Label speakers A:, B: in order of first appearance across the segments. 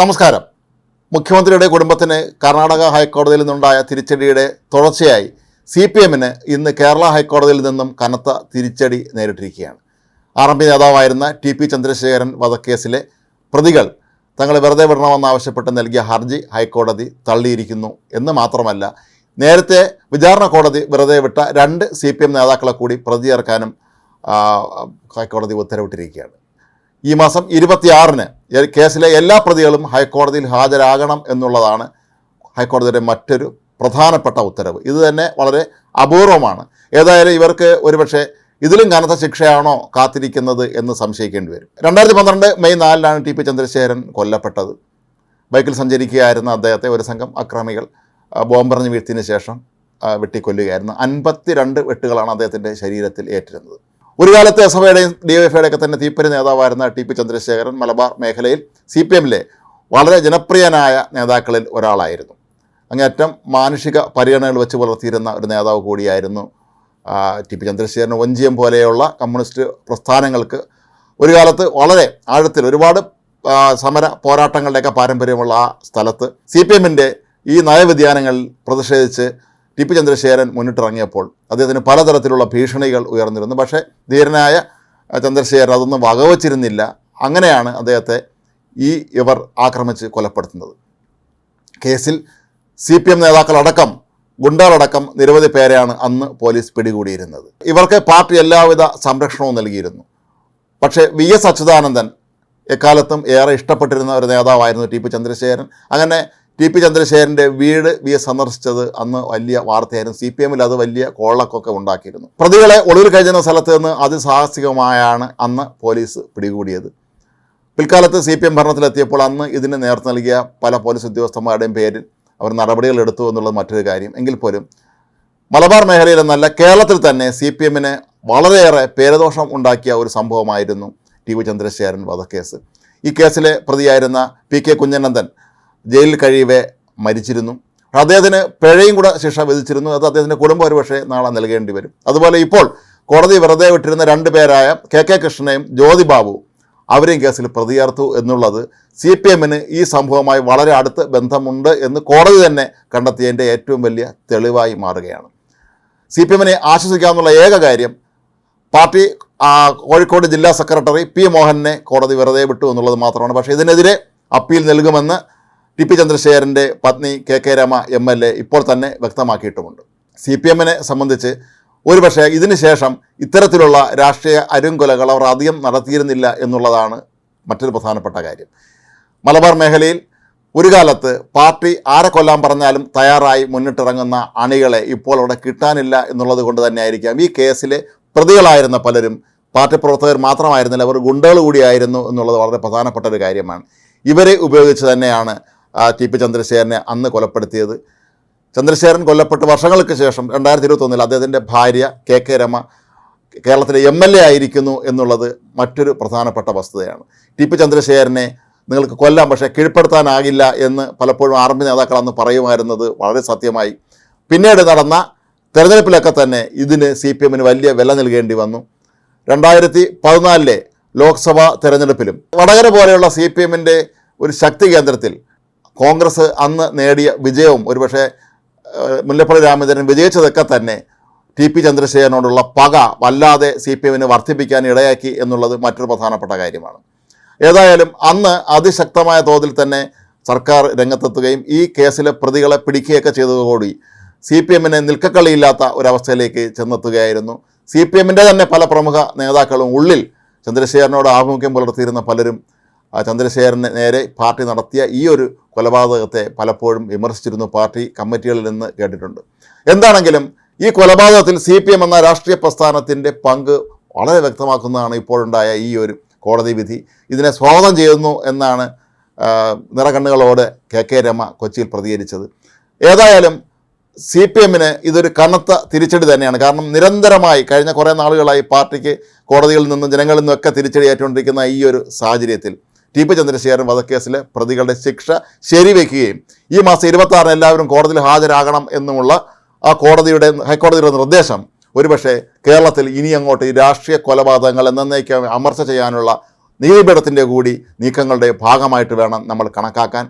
A: നമസ്കാരം. മുഖ്യമന്ത്രിയുടെ കുടുംബത്തിന് കർണാടക ഹൈക്കോടതിയിൽ നിന്നുണ്ടായ തിരിച്ചടിയുടെ തുടർച്ചയായി സി പി എമ്മിന് ഇന്ന് കേരള ഹൈക്കോടതിയിൽ നിന്നും കനത്ത തിരിച്ചടി നേരിട്ടിരിക്കുകയാണ്. ആർ എം പി നേതാവായിരുന്ന ടി പി ചന്ദ്രശേഖരൻ വധക്കേസിലെ പ്രതികൾ തങ്ങളെ വെറുതെ വിടണമെന്നാവശ്യപ്പെട്ട് നൽകിയ ഹർജി ഹൈക്കോടതി തള്ളിയിരിക്കുന്നു എന്ന് മാത്രമല്ല നേരത്തെ വിചാരണ കോടതി വെറുതെ വിട്ട രണ്ട് സി പി എം നേതാക്കളെ കൂടി പ്രതി ചേർക്കാനും ഹൈക്കോടതി ഉത്തരവിട്ടിരിക്കുകയാണ്. ഈ മാസം ഇരുപത്തിയാറിന് കേസിലെ എല്ലാ പ്രതികളും ഹൈക്കോടതിയിൽ ഹാജരാകണം എന്നുള്ളതാണ് ഹൈക്കോടതിയുടെ മറ്റൊരു പ്രധാനപ്പെട്ട ഉത്തരവ്. ഇത് തന്നെ വളരെ അപൂർവമാണ്. ഏതായാലും ഇവർക്ക് ഒരുപക്ഷെ ഇതിലും കനത്ത ശിക്ഷയാണോ കാത്തിരിക്കുന്നത് എന്ന് സംശയിക്കേണ്ടി വരും. രണ്ടായിരത്തി പന്ത്രണ്ട് മെയ് നാലിനാണ് ടി പി ചന്ദ്രശേഖരൻ കൊല്ലപ്പെട്ടത്. ബൈക്കിൽ സഞ്ചരിക്കുകയായിരുന്ന അദ്ദേഹത്തെ ഒരു സംഘം അക്രമികൾ ബോംബെറിഞ്ഞ് വീഴ്ത്തിയതിന് ശേഷം വെട്ടിക്കൊല്ലുകയായിരുന്നു. അൻപത്തിരണ്ട് വെട്ടുകളാണ് അദ്ദേഹത്തിന്റെ ശരീരത്തിൽ ഏറ്റിരുന്നത്. ഒരു കാലത്ത് എസ് എഫയുടെയും ഡി എഫ് ഐയുടെയൊക്കെ തന്നെ തീപ്പരി നേതാവായിരുന്ന ടി പി ചന്ദ്രശേഖരൻ മലബാർ മേഖലയിൽ സി പി എമ്മിലെ വളരെ ജനപ്രിയനായ നേതാക്കളിൽ ഒരാളായിരുന്നു. അങ്ങേറ്റം മാനുഷിക പരിഗണനകൾ വെച്ച് പുലർത്തിയിരുന്ന ഒരു നേതാവ് കൂടിയായിരുന്നു ടി പി ചന്ദ്രശേഖരൻ. വഞ്ചിയം പോലെയുള്ള കമ്മ്യൂണിസ്റ്റ് പ്രസ്ഥാനങ്ങൾക്ക് ഒരു കാലത്ത് വളരെ ആഴത്തിൽ ഒരുപാട് സമര പോരാട്ടങ്ങളുടെയൊക്കെ പാരമ്പര്യമുള്ള ആ സ്ഥലത്ത് സി പി എമ്മിന്റെ ഈ നയവ്യതിയാനങ്ങളിൽ പ്രതിഷേധിച്ച് ടി പി ചന്ദ്രശേഖരൻ മുന്നിട്ടിറങ്ങിയപ്പോൾ അദ്ദേഹത്തിന് പലതരത്തിലുള്ള ഭീഷണികൾ ഉയർന്നിരുന്നു. പക്ഷേ ധീരനായ ചന്ദ്രശേഖരൻ അതൊന്നും വകവച്ചിരുന്നില്ല. അങ്ങനെയാണ് അദ്ദേഹത്തെ ഈ ഇവർ ആക്രമിച്ച് കൊലപ്പെടുത്തുന്നത്. കേസിൽ സി പി എം നേതാക്കളടക്കം ഗുണ്ടകളടക്കം നിരവധി പേരെയാണ് അന്ന് പോലീസ് പിടികൂടിയിരുന്നത്. ഇവർക്ക് പാർട്ടി എല്ലാവിധ സംരക്ഷണവും നൽകിയിരുന്നു. പക്ഷേ വി എസ് അച്യുതാനന്ദൻ എക്കാലത്തും ഏറെ ഇഷ്ടപ്പെട്ടിരുന്ന ഒരു നേതാവായിരുന്നു ടി പി ചന്ദ്രശേഖരൻ. അങ്ങനെ ടി പി ചന്ദ്രശേഖരന്റെ വീട് വി എസ് സന്ദർശിച്ചത് അന്ന് വലിയ വാർത്തയായിരുന്നു. സി പി എമ്മിൽ അത് വലിയ കോളക്കൊക്കെ ഉണ്ടാക്കിയിരുന്നു. പ്രതികളെ ഒളിവിൽ കഴിഞ്ഞ സ്ഥലത്ത് നിന്ന് അതിസാഹസികമായാണ് അന്ന് പോലീസ് പിടികൂടിയത്. പിൽക്കാലത്ത് സി പി എം ഭരണത്തിലെത്തിയപ്പോൾ അന്ന് ഇതിന് നേതൃത്വം നൽകിയ പല പോലീസ് ഉദ്യോഗസ്ഥന്മാരുടെയും പേരിൽ അവർ നടപടികൾ എടുത്തു എന്നുള്ളത് മറ്റൊരു കാര്യം. എങ്കിൽ പോലും മലബാർ മേഖലയിൽ എന്നല്ല കേരളത്തിൽ തന്നെ സി പി എമ്മിന് വളരെയേറെ പേരദോഷം ഉണ്ടാക്കിയ ഒരു സംഭവമായിരുന്നു ടി വി ചന്ദ്രശേഖരൻ വധക്കേസ്. ഈ കേസിലെ പ്രതിയായിരുന്ന പി കെ കുഞ്ഞനന്ദൻ ജയിലിൽ കഴിയവേ മരിച്ചിരുന്നു. അദ്ദേഹത്തിന് പിഴയും കൂടെ ശിക്ഷ വിധിച്ചിരുന്നു. അത് അദ്ദേഹത്തിന്റെ കുടുംബം ഒരുപക്ഷെ നാളെ നൽകേണ്ടി വരും. അതുപോലെ ഇപ്പോൾ കോടതി വെറുതെ വിട്ടിരുന്ന രണ്ട് പേരായ കെ കെ കൃഷ്ണനെയും ജ്യോതി ബാബു അവരെയും കേസിൽ പ്രതിയേർത്തു എന്നുള്ളത് സി പി എമ്മിന് ഈ സംഭവവുമായി വളരെ അടുത്ത് ബന്ധമുണ്ട് എന്ന് കോടതി തന്നെ കണ്ടെത്തിയതിന്റെ ഏറ്റവും വലിയ തെളിവായി മാറുകയാണ്. സി പി എമ്മിനെ ആശ്വസിക്കാമെന്നുള്ള ഏക കാര്യം പാർട്ടി കോഴിക്കോട് ജില്ലാ സെക്രട്ടറി പി മോഹനെ കോടതി വെറുതെ വിട്ടു എന്നുള്ളത് മാത്രമാണ്. പക്ഷേ ഇതിനെതിരെ അപ്പീൽ നൽകുമെന്ന് ടി പി ചന്ദ്രശേഖരന്റെ പത്നി K K Rema M L A ഇപ്പോൾ തന്നെ വ്യക്തമാക്കിയിട്ടുമുണ്ട്. സി പി എമ്മിനെ സംബന്ധിച്ച് ഒരുപക്ഷെ ഇതിന് ശേഷം ഇത്തരത്തിലുള്ള രാഷ്ട്രീയ അരുങ്കൊലകൾ അവർ അധികം നടത്തിയിരുന്നില്ല എന്നുള്ളതാണ് മറ്റൊരു പ്രധാനപ്പെട്ട കാര്യം. മലബാർ മേഖലയിൽ ഒരു കാലത്ത് പാർട്ടി ആരെ കൊല്ലാൻ പറഞ്ഞാലും തയ്യാറായി മുന്നിട്ടിറങ്ങുന്ന അണികളെ ഇപ്പോൾ അവിടെ കിട്ടാനില്ല എന്നുള്ളത് കൊണ്ട് തന്നെയായിരിക്കാം ഈ കേസിലെ പ്രതികളായിരുന്ന പലരും പാർട്ടി പ്രവർത്തകർ മാത്രമായിരുന്നില്ല അവർ ഗുണ്ടകൾ കൂടിയായിരുന്നു എന്നുള്ളത് വളരെ പ്രധാനപ്പെട്ട ഒരു കാര്യമാണ്. ഇവരെ ഉപയോഗിച്ച് തന്നെയാണ് ആ, ടി പി ചന്ദ്രശേഖരനെ അന്ന് കൊലപ്പെടുത്തിയത്. ചന്ദ്രശേഖരൻ കൊല്ലപ്പെട്ട് വർഷങ്ങൾക്ക് ശേഷം രണ്ടായിരത്തി ഇരുപത്തൊന്നിൽ അദ്ദേഹത്തിന്റെ ഭാര്യ കെ കെ രമ കേരളത്തിലെ എം എൽ എ ആയിരിക്കുന്നു എന്നുള്ളത് മറ്റൊരു പ്രധാനപ്പെട്ട വസ്തുതയാണ്. ടി പി ചന്ദ്രശേഖരനെ നിങ്ങൾക്ക് കൊല്ലാം പക്ഷേ കീഴ്പ്പെടുത്താനാകില്ല എന്ന് പലപ്പോഴും ആർമി നേതാക്കൾ അന്ന് പറയുമായിരുന്നത് വളരെ സത്യമായി. പിന്നീട് നടന്ന തെരഞ്ഞെടുപ്പിലൊക്കെ തന്നെ ഇതിന് സി പി എമ്മിന് വലിയ വില നൽകേണ്ടി വന്നു. രണ്ടായിരത്തി പതിനാലിലെ ലോക്സഭാ തെരഞ്ഞെടുപ്പിലും വടകര പോലെയുള്ള സി പി എമ്മിന്റെ ഒരു ശക്തി കേന്ദ്രത്തിൽ കോൺഗ്രസ് അന്ന് നേടിയ വിജയവും ഒരുപക്ഷെ മുല്ലപ്പള്ളി രാമചന്ദ്രൻ വിജയിച്ചതൊക്കെ തന്നെ ടി പി ചന്ദ്രശേഖരനോടുള്ള പക വല്ലാതെ സി പി എമ്മിന് വർദ്ധിപ്പിക്കാൻ ഇടയാക്കി എന്നുള്ളത് മറ്റൊരു പ്രധാനപ്പെട്ട കാര്യമാണ്. ഏതായാലും അന്ന് അതിശക്തമായ തോതിൽ തന്നെ സർക്കാർ രംഗത്തെത്തുകയും ഈ കേസിലെ പ്രതികളെ പിടിക്കുകയൊക്കെ ചെയ്തതോടുകൂടി സി പി എമ്മിന് നിൽക്കക്കളിയില്ലാത്ത ഒരവസ്ഥയിലേക്ക് ചെന്നെത്തുകയായിരുന്നു. സി പി എമ്മിന്റെ തന്നെ പല പ്രമുഖ നേതാക്കളും ഉള്ളിൽ ചന്ദ്രശേഖരനോട് ആഭിമുഖ്യം പുലർത്തിയിരുന്ന പലരും ചന്ദ്രശേഖരന് നേരെ പാർട്ടി നടത്തിയ ഈ ഒരു കൊലപാതകത്തെ പലപ്പോഴും വിമർശിച്ചിരുന്നു പാർട്ടി കമ്മിറ്റികളിൽ നിന്ന് കേട്ടിട്ടുണ്ട്. എന്താണെങ്കിലും ഈ കൊലപാതകത്തിൽ സി പി എം എന്ന രാഷ്ട്രീയ പ്രസ്ഥാനത്തിന്റെ പങ്ക് വളരെ വ്യക്തമാക്കുന്നതാണ് ഇപ്പോഴുണ്ടായ ഈ ഒരു കോടതി വിധി. ഇതിനെ സ്വാഗതം ചെയ്യുന്നു എന്നാണ് നിറകണ്ണുകളോട് കെ കെ രമ കൊച്ചിയിൽ പ്രതികരിച്ചത്. ഏതായാലും സി പി എമ്മിന് ഇതൊരു കനത്ത തിരിച്ചടി തന്നെയാണ്. കാരണം നിരന്തരമായി കഴിഞ്ഞ കുറേ നാളുകളായി പാർട്ടിക്ക് കോടതിയിൽ നിന്നും ജനങ്ങളിൽ നിന്നൊക്കെ തിരിച്ചടി ഏറ്റുകൊണ്ടിരിക്കുന്ന ഈ ഒരു സാഹചര്യത്തിൽ ടി പി ചന്ദ്രശേഖരൻ വധക്കേസിലെ പ്രതികളുടെ ശിക്ഷ ശരിവെക്കുകയും ഈ മാസം ഇരുപത്തി എല്ലാവരും കോടതിയിൽ ഹാജരാകണം എന്നുമുള്ള ആ കോടതിയുടെ ഹൈക്കോടതിയുടെ നിർദ്ദേശം. ഒരുപക്ഷെ കേരളത്തിൽ ഇനി അങ്ങോട്ട് ഈ രാഷ്ട്രീയ കൊലപാതകങ്ങൾ എന്നേക്കും അമർച്ച ചെയ്യാനുള്ള നീതിപീഠത്തിന്റെ കൂടി നീക്കങ്ങളുടെ ഭാഗമായിട്ട് വേണം നമ്മൾ കണക്കാക്കാൻ.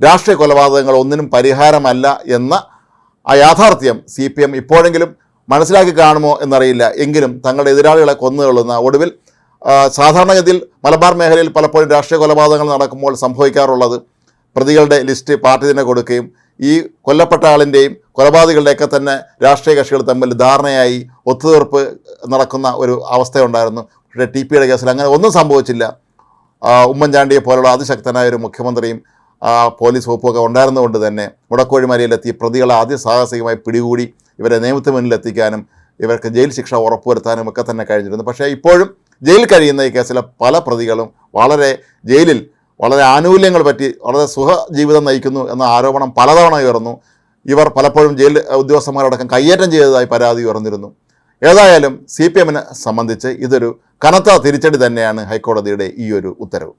A: രാഷ്ട്രീയ കൊലപാതകങ്ങൾ ഒന്നിനും പരിഹാരമല്ല എന്ന ആ യാഥാർത്ഥ്യം സി പി എം ഇപ്പോഴെങ്കിലും മനസ്സിലാക്കി കാണുമോ എന്നറിയില്ല. എങ്കിലും തങ്ങളുടെ എതിരാളികളെ കൊന്നുകൊള്ളുന്ന ഒടുവിൽ സാധാരണഗതിയിൽ മലബാർ മേഖലയിൽ പലപ്പോഴും രാഷ്ട്രീയ കൊലപാതകങ്ങൾ നടക്കുമ്പോൾ സംഭവിക്കാറുള്ളത് പ്രതികളുടെ ലിസ്റ്റ് പാർട്ടി തന്നെ കൊടുക്കുകയും ഈ കൊല്ലപ്പെട്ട ആളിന്റെയും കൊലപാതകളുടെയൊക്കെ തന്നെ രാഷ്ട്രീയ കക്ഷികൾ തമ്മിൽ ധാരണയായി ഒത്തുതീർപ്പ് നടക്കുന്ന ഒരു അവസ്ഥയുണ്ടായിരുന്നു. പക്ഷേ ടി പിയുടെ കേസിൽ അങ്ങനെ ഒന്നും സംഭവിച്ചില്ല. ഉമ്മൻചാണ്ടിയെ പോലുള്ള അതിശക്തനായ ഒരു മുഖ്യമന്ത്രിയും പോലീസ് വകുപ്പൊക്കെ ഉണ്ടായിരുന്നതുകൊണ്ട് തന്നെ മുടക്കോഴിമലയിലെത്തി പ്രതികളെ അതിസാഹസികമായി പിടികൂടി ഇവരെ നിയമത്തിന് മുന്നിലെത്തിക്കാനും ഇവർക്ക് ജയിൽ ശിക്ഷ ഉറപ്പുവരുത്താനും ഒക്കെ തന്നെ കഴിഞ്ഞിരുന്നു. പക്ഷേ ഇപ്പോഴും ജയിലിൽ കഴിയുന്ന ഈ കേസിലെ പല പ്രതികളും വളരെ ജയിലിൽ വളരെ ആനുകൂല്യങ്ങൾ പറ്റി വളരെ സുഖ ജീവിതം നയിക്കുന്നു എന്ന ആരോപണം പലതവണ ഉയർന്നു. ഇവർ പലപ്പോഴും ജയിൽ ഉദ്യോഗസ്ഥന്മാരടക്കം കയ്യേറ്റം ചെയ്തതായി പരാതി ഉയർന്നിരുന്നു. ഏതായാലും സി പി എമ്മിനെ സംബന്ധിച്ച് ഇതൊരു കനത്ത തിരിച്ചടി തന്നെയാണ് ഹൈക്കോടതിയുടെ ഈ ഒരു ഉത്തരവ്.